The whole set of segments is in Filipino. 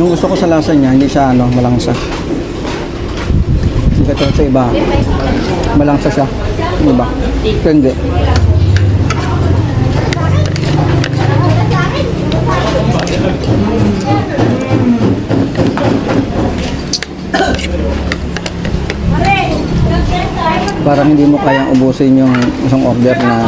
Yung gusto ko sa lasa niya, hindi siya ano, malangsa. Hindi katulad sa iba. Malangsa siya. Iba. Ito hindi. Parang hindi mo kayang ubusin yung isang order na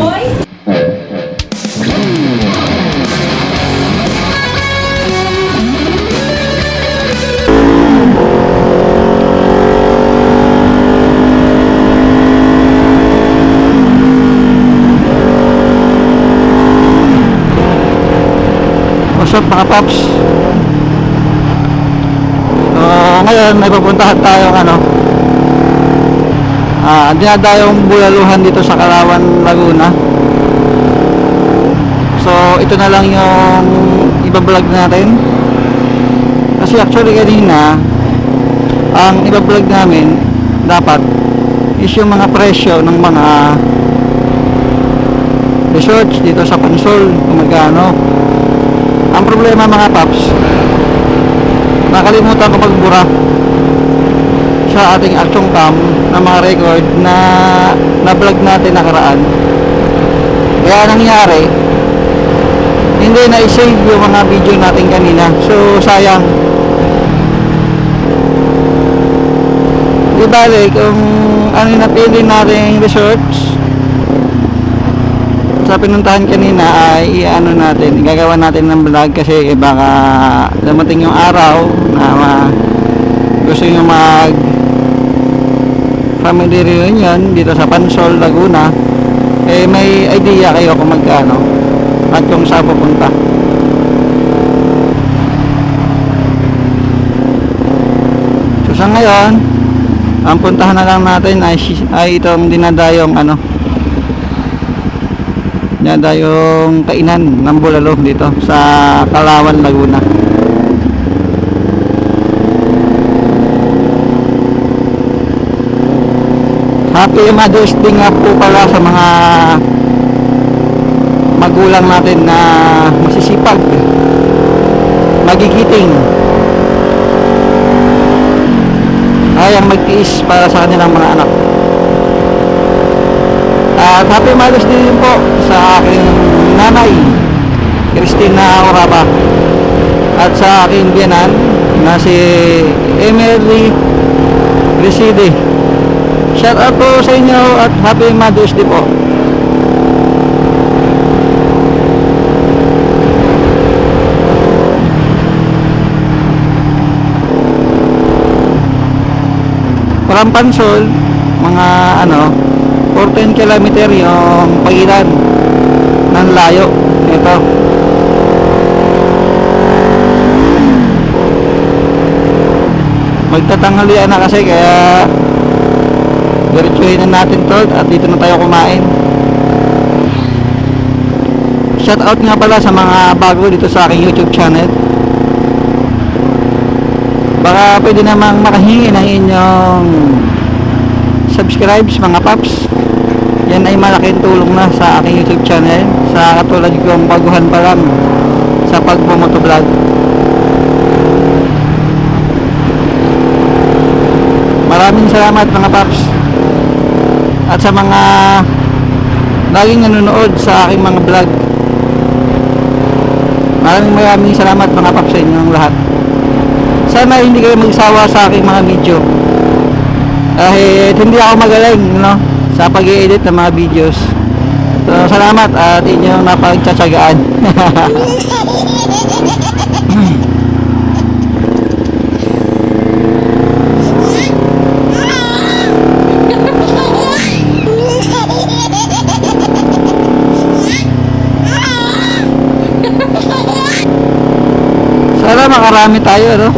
What's up mga paps? So, ngayon may pupuntahan tayo ano Ah, dinadayong bulaluhan dito sa Kalawan, Laguna. So, ito na lang yung ibablog natin. Kasi actually kanina, ang ibablog namin dapat is yung mga presyo ng mga resorts dito sa Pansol, kung magkano. Ang problema mga paps, nakalimutan ko magbura sa ating action cam na mga record na na-vlog natin nakaraan. Kaya nangyari, hindi na i-save yung mga video natin kanina. So, sayang. Di bale, kung ano yung napili natin resorts, sa pinuntahan kanina ay i-ano natin, gagawa natin ng vlog kasi eh, baka dumating yung araw na ma- gusto nyo mag family reunion dito sa Pansol, Laguna. Eh may idea kayo kung magkano at kung saan pupunta. So sa ngayon ang puntahan na lang natin ay, ay itong dinadayong ano dinadayong kainan ng bulalo dito sa Kalawan, Laguna Happy Mother's Day nga po pala sa mga magulang natin na masisipag, magigiting, kayang magtiis para sa kanilang mga anak. At Happy Mother's Day din po sa aking nanay, Christina Oraba, at sa aking biyanan na si Emily Reside. Shout out po sa inyo at Happy Mother's Day po. From Pansol, mga ano, 14 kilometer yung pagitan ng layo. Ito. Magtatanghalian na kasi kaya diretsuhin na natin to at dito na tayo kumain shout out nga pala sa mga bago dito sa aking youtube channel baka pwede namang makahingi ng inyong subscribes mga paps yan ay malaking tulong na sa aking youtube channel sa katulad kong baguhan pa lang sa pagbumotovlog. Maraming salamat mga paps. At sa mga laging nanonood sa aking mga vlog maraming maraming salamat mga paps sa inyong lahat. Sana hindi kayo magsawa sa aking mga video. Kahit hindi ako magaling no, sa pag edit ng mga videos. So salamat at inyong napagtsatsagaan. Sana makarami tayo no?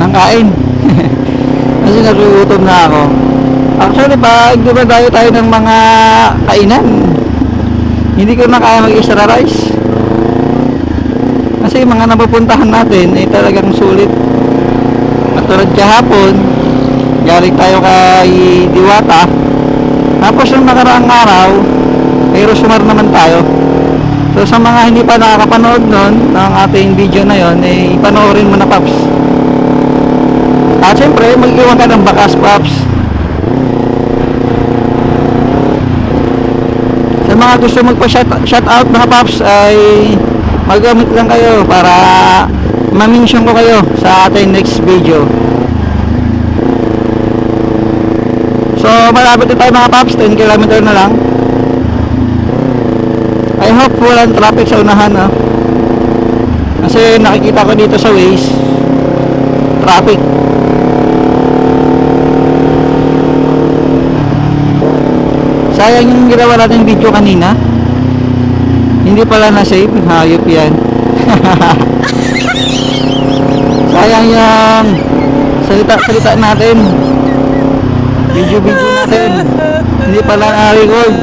Ng kain. Kasi nagugutom na ako actually pag dumadayo tayo ng mga kainan? Hindi ko na kaya mag extra rice. Kasi yung mga napupuntahan natin ay talagang sulit. Katulad kahapon galing tayo kay Diwata. Tapos yung nakaraang araw kay Rosmar naman tayo. So sa mga hindi pa nakakapanood nun ng ating video na yon, eh panoorin mo na Paps. At syempre, mag-iwan ka ng bakas Paps. Sa mga gusto magpa-shout shout out mga Paps ay magamit lang kayo para ma-mention ko kayo sa ating next video. So malapit na tayo mga Paps, 10 km na lang. I hope walang traffic sa unahan no? Kasi nakikita ko dito sa Waze Traffic Sayang yung ginawa natin video kanina. Hindi pala na-save Hayop yan. Sayang yung Salita-salita natin. Video-video natin. Hindi pala na-record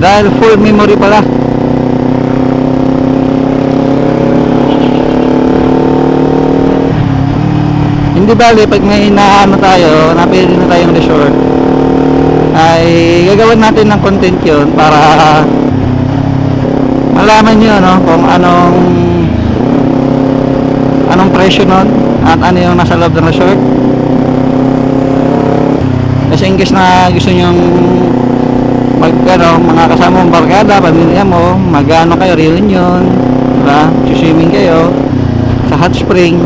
dahil full memory pala. Hindi bali pag may naano tayo napili na tayong resort ay gagawin natin ng content yun para malaman nyo no, kung anong anong presyo nun at ano yung nasa loob ng resort kasi in case na gusto nyong mag ano, mga kasama mong barkada, pamilya mo, magano kayo, reunion, diba? Swimming kayo sa hot spring.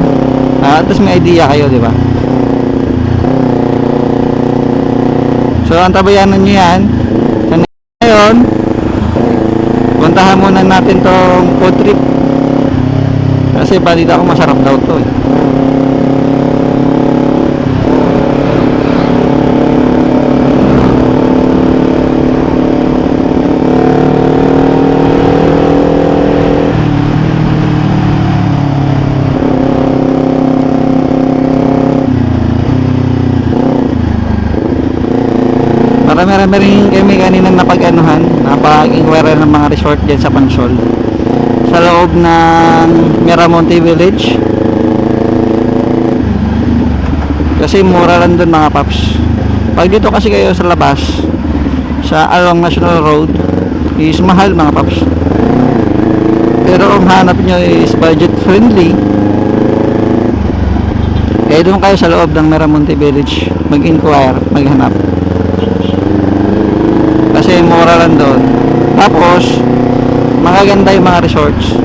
Ah, at least may idea kayo, di ba? So, ang tabayanan nyo yan. Sa ngayon, puntahan muna natin tong food trip. Kasi balita ko masarap daw to eh. Marami-rami rin kami kanina napag-anuhan, napag-inquire ng mga resort dyan sa Pansol. Sa loob ng Miramonte Village. Kasi mura lang doon mga paps. Pag dito kasi kayo sa labas, sa along National Road, is mahal mga paps. Pero kung hanap nyo is budget friendly, eh doon kayo sa loob ng Miramonte Village, mag-inquire, maghanap kasi mura lang doon. Tapos magaganda yung mga resorts.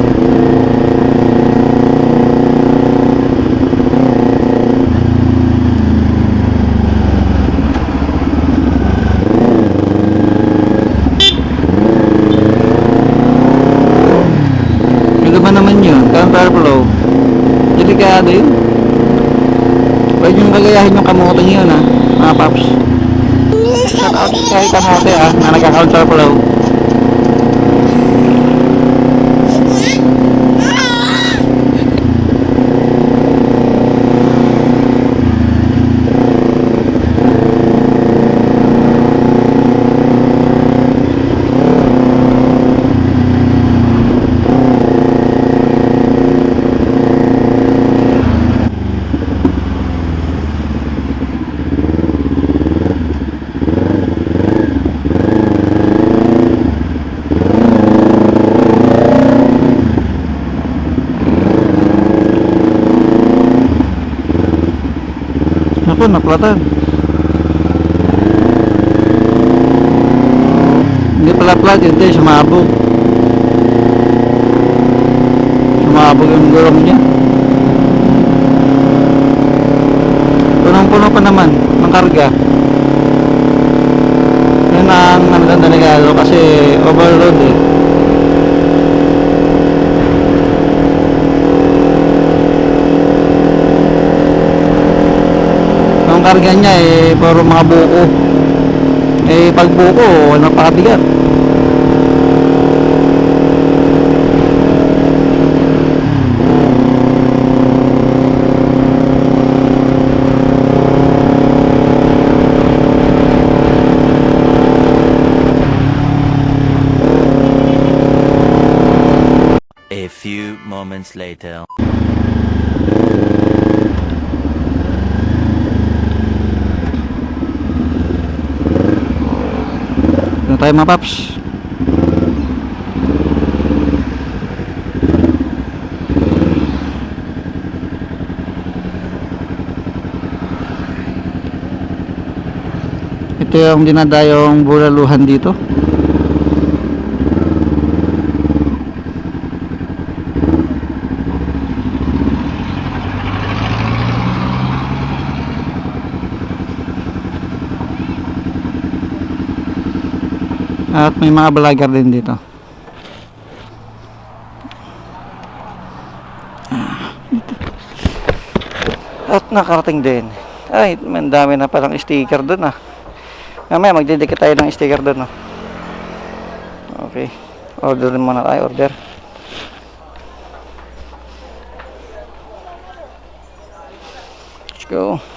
Ano ba naman yun? Counter flow delikado yun. Pwede yung kagayahin yung kamote yun ha mga paps shout out kay kamote ah na nagka-counter flow Naku, naplatan. Hindi pala plat, yung sumabog. Sumabog yung gulong niya. Punong-puno pa naman ng karga. Yun ang ano lang delikado kasi overload eh. Ang karga niya eh puro mga buko. Eh pag buko, napakabigat. A few moments later. tayo mga paps. Ito yung dinadayong bulaluhan dito. At may mga vlogger din dito. At nakarating din. Ay, man dami na palang sticker doon ah. Mamaya magdidikit tayo ng sticker doon ah. Okay. Order muna tayo, order. Let's go.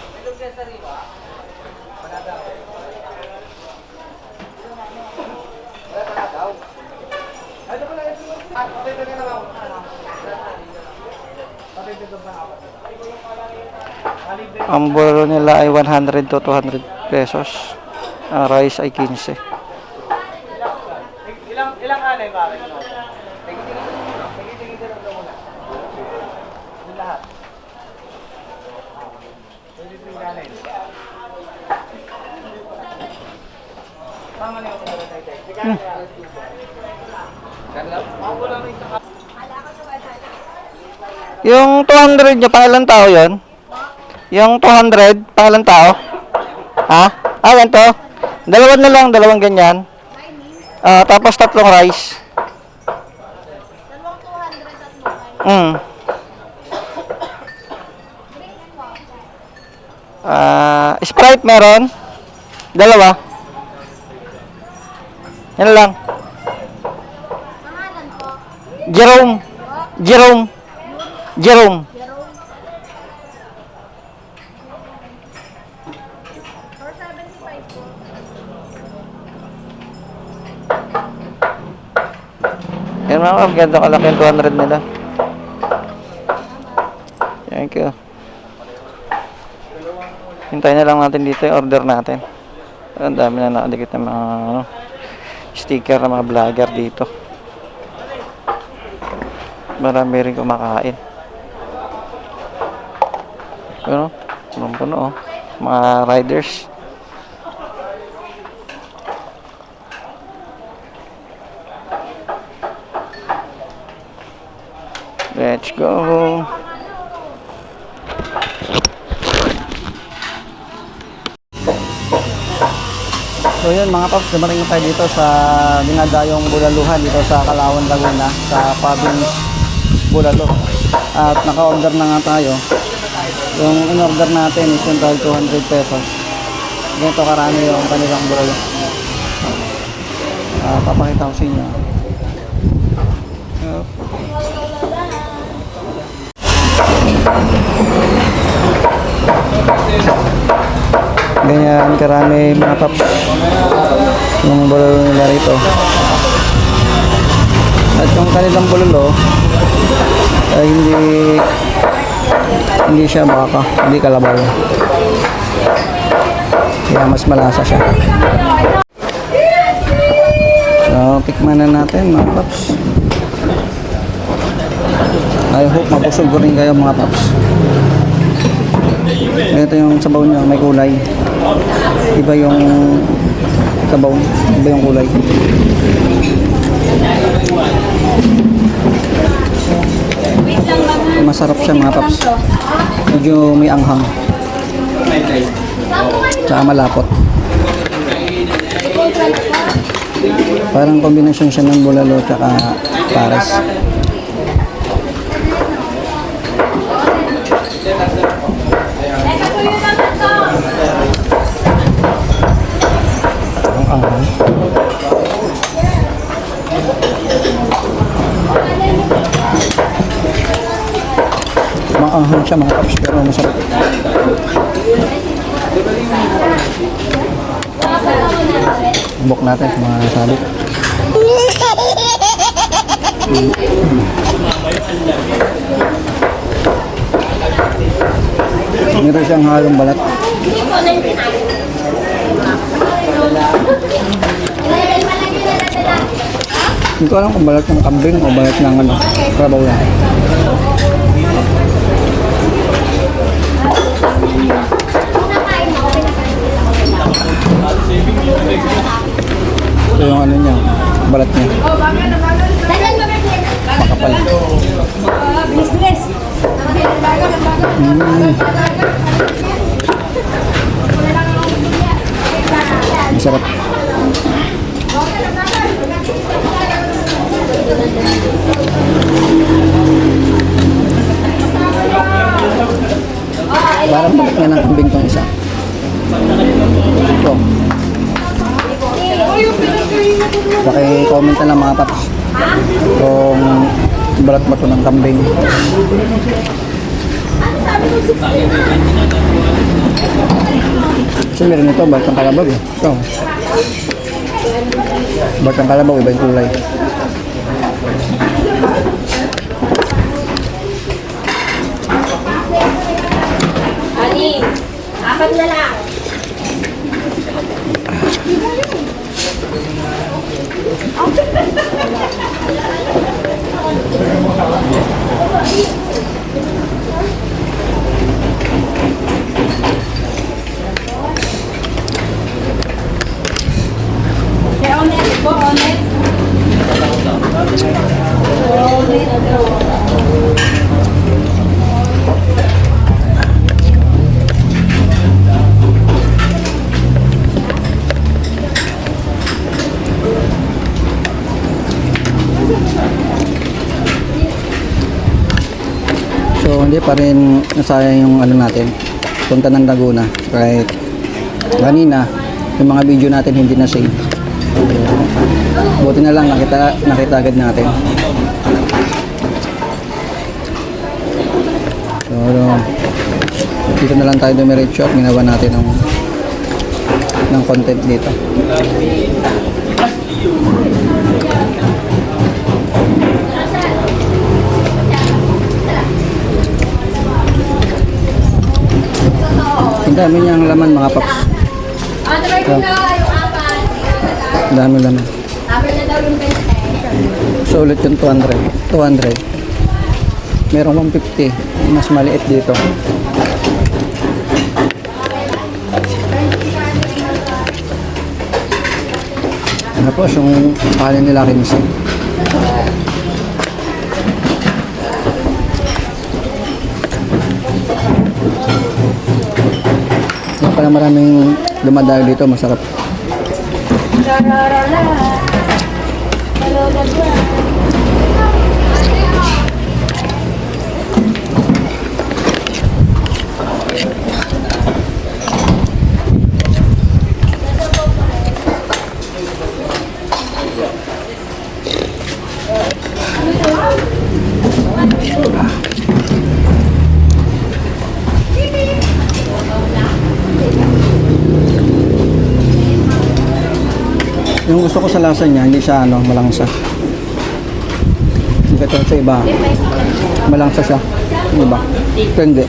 Ang bolo nila ay 100 to 200 pesos. Ang rice ay 15. Ilang ilang anay pare? Yung 200 nyo, pang ilang tao yon? Yung 200, pang ilang tao? Ha? Ah, ganito? Dalawan na lang, dalawang ganyan. Ah, tapos tatlong rice. Mm. Ah, Sprite meron? Dalawa? Yan lang. Pangalan? Jerome. Jerome. Jerome. Or 75 po? Yan mga ma'am, ganito kalaki yung 200 nila. Thank you. Hintayin na lang natin dito yung order natin. Ang dami na nakadikit ng mga ano, sticker ng mga vlogger dito. Marami rin kumakain. Ano? Punong-puno oh. Mga riders. Let's go. So yun mga paps, dumating na tayo dito sa dinadayong Bulaluhan dito sa Kalawan, Laguna sa province Bulalo. At naka-order na nga tayo. Yung in-order natin is yung tawag 200 pesos. Ganito karami yung kanilang bulalo. Ah, papakita ko sa inyo. Ganyan karami mga paps yung bulalo nila rito. At yung kanilang bulalo ay hindi hindi siya baka hindi kalabaw kaya mas malasa siya. So tikman na natin mga paps. I hope mabusog ko rin kayo mga paps. Ito yung sabaw niya, may kulay. Iba yung sabaw, iba yung kulay. Masarap siya mga paps. Medyo may anghang. Tsaka malapot. Parang kombinasyon siya ng bulalo tsaka pares. Maanghang siya mga paps pero masarap. Buk natin sa mga sabit. Meron siyang halong balat. Hindi ko alam kung balat ng kambing o balat ng ano, Ito yung ano niya, balat niya. Makapal. Business. Mm. Masarap. Parang balik nga ng kambing tong isa. Ito. Paki-comment na lang mga paps. Kung balat ba ito ng kambing. Kasi meron ito, balat ng kalabaw eh. Ito. Balat ng kalabaw, iba yung kulay. Rin nasayang yung ano natin, punta ng Laguna. Kahit kanina, yung mga video natin hindi na save. Buti na lang nakita, nakita agad natin. So, ano, dito na lang tayo dumiretso at ginawa natin ng ng content dito. Ang dami niyang laman mga paps. Ah, apat. Ang dami laman. Apat na daw yung 20. So ulit yung 200. 200. Merong 150. Mas maliit dito. Tapos yung kanin nila kinsi. Pala maraming dumadayo dito, masarap. Hello, Yung gusto ko sa lasa niya, hindi siya ano, malangsa. Hindi katulad sa iba. Malangsa siya. Yung iba. Ito hindi.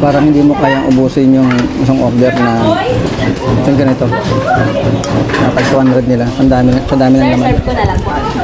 Parang hindi mo kayang ubusin yung isang order na yung ganito. Na tag 200 nila. Ang dami, sa dami ng laman. Serve ko na lang po.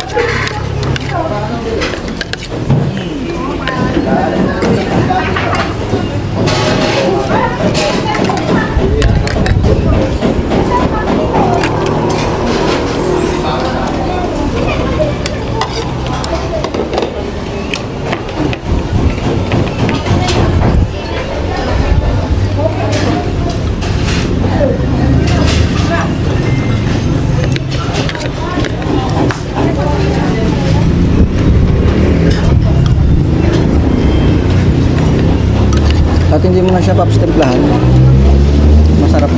At hindi mo na siya papstemplahan. Masarap.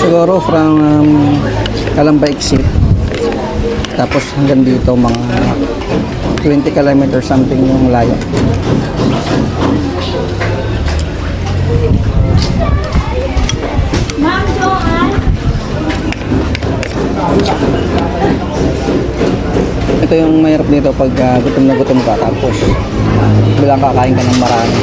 Siguro from um, Calamba exit. Tapos hanggang dito mga 20 kilometers something yung layo. ito yung mahirap dito pag uh, gutom na gutom ka tapos ah, bilang kakain ka ng marami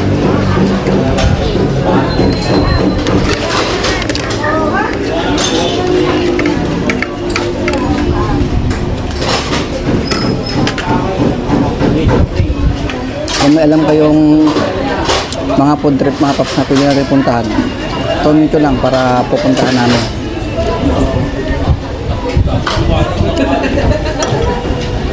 Kung may alam kayong mga food trip mga paps na pwede natin puntahan, comment nyo lang para pupuntahan namin.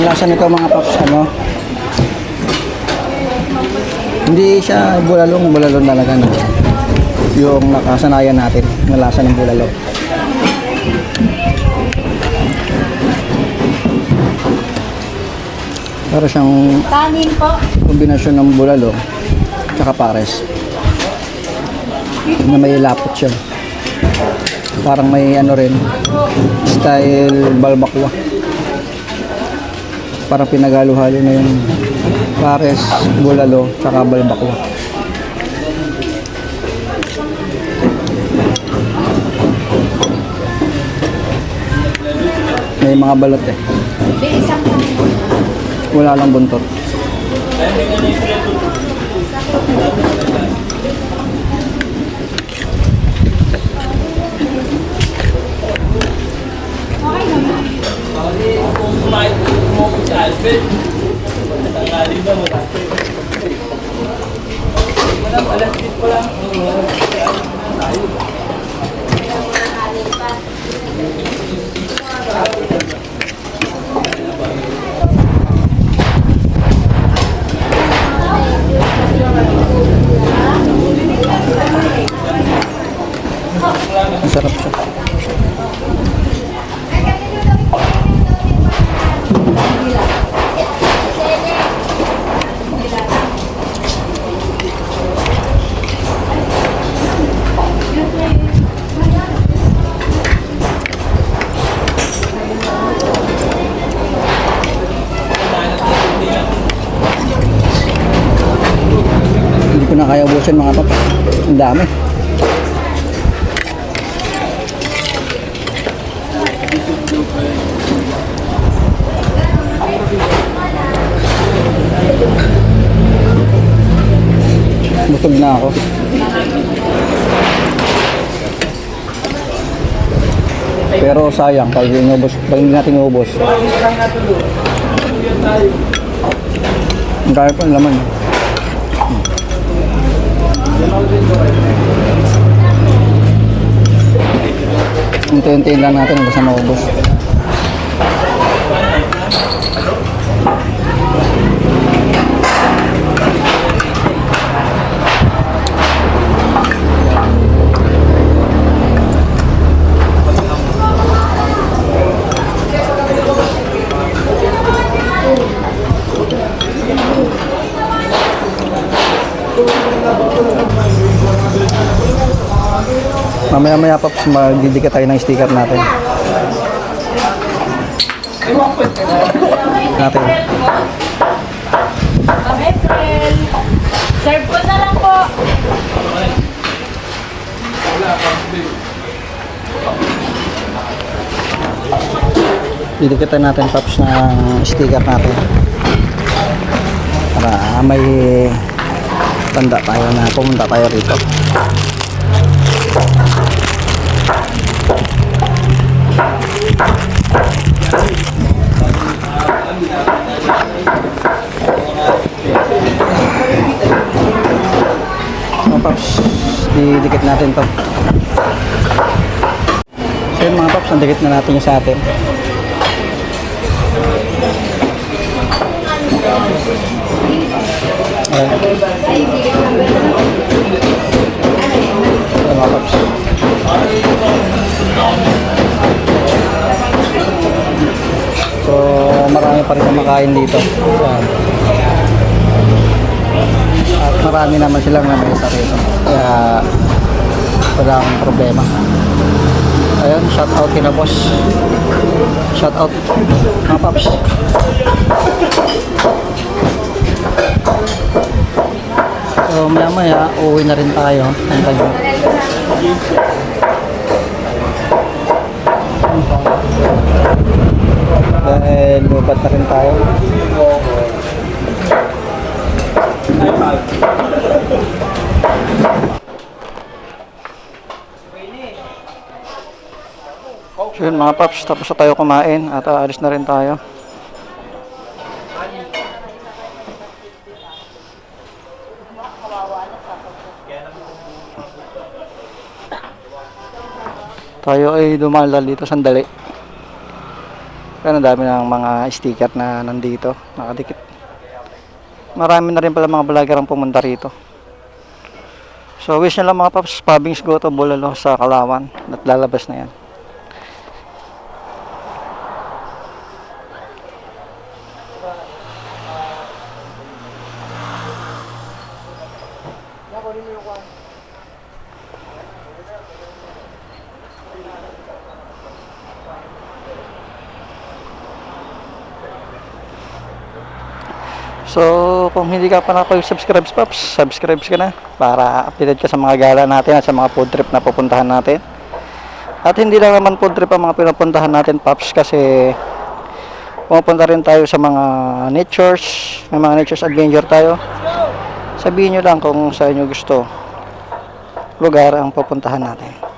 Yung lasa nito mga paps, ano? Hindi siya bulalong, bulalong talaga na. Yung nakasanayan natin, na lasa ng bulalo. Para siyang Kanin po. kombinasyon ng bulalo tsaka pares. Na may lapot siya. Parang may ano rin, style balbakwa. Parang pinagalo-halo na yung pares, bulalo, tsaka balbakwa. May mga balot eh. Wala lang buntot. Masarap na kaya ubusin mga paps. Ang dami. Busog na ako. Pero sayang, pag hindi, ubos, pag hindi natin ubos. Ang kaya pa ang laman. Unti-untiin lang natin hanggang sa maubos. Mamaya-maya paps, magdidikit tayo ng sticker natin. Natin. April. Serve ko na lang po. Didikitan natin paps ng sticker natin. Para may tanda tayo na pumunta tayo rito. Natin to. So yun mga paps, nandikit na natin yung sa atin. Ayan. Mga paps. So, marami pa rin kumakain dito. Ayan. At marami naman silang lamesa rito. Kaya, walang problema. Ayun, shout out kina boss. Shout out mga paps. So maya maya, uuwi na rin tayo. Antay mo. Dahil lubat na rin tayo. So yun mga paps, tapos na tayo kumain at aalis na rin tayo. Tayo ay dumalal dito sandali. Kaya ang dami ng mga sticker na nandito, nakadikit. Marami na rin pala mga vlogger ang pumunta rito. So wish nyo lang mga paps, Pabings Go to Bulalo sa Kalawan at lalabas na yan. So, kung hindi ka pa nakapag-subscribe, Pops, subscribe ka na para updated ka sa mga gala natin at sa mga food trip na pupuntahan natin. At hindi lang naman food trip ang mga pinupuntahan natin, Pops, kasi pupunta rin tayo sa mga natures, may mga natures adventure tayo. Sabihin nyo lang kung sa inyo gusto lugar ang pupuntahan natin.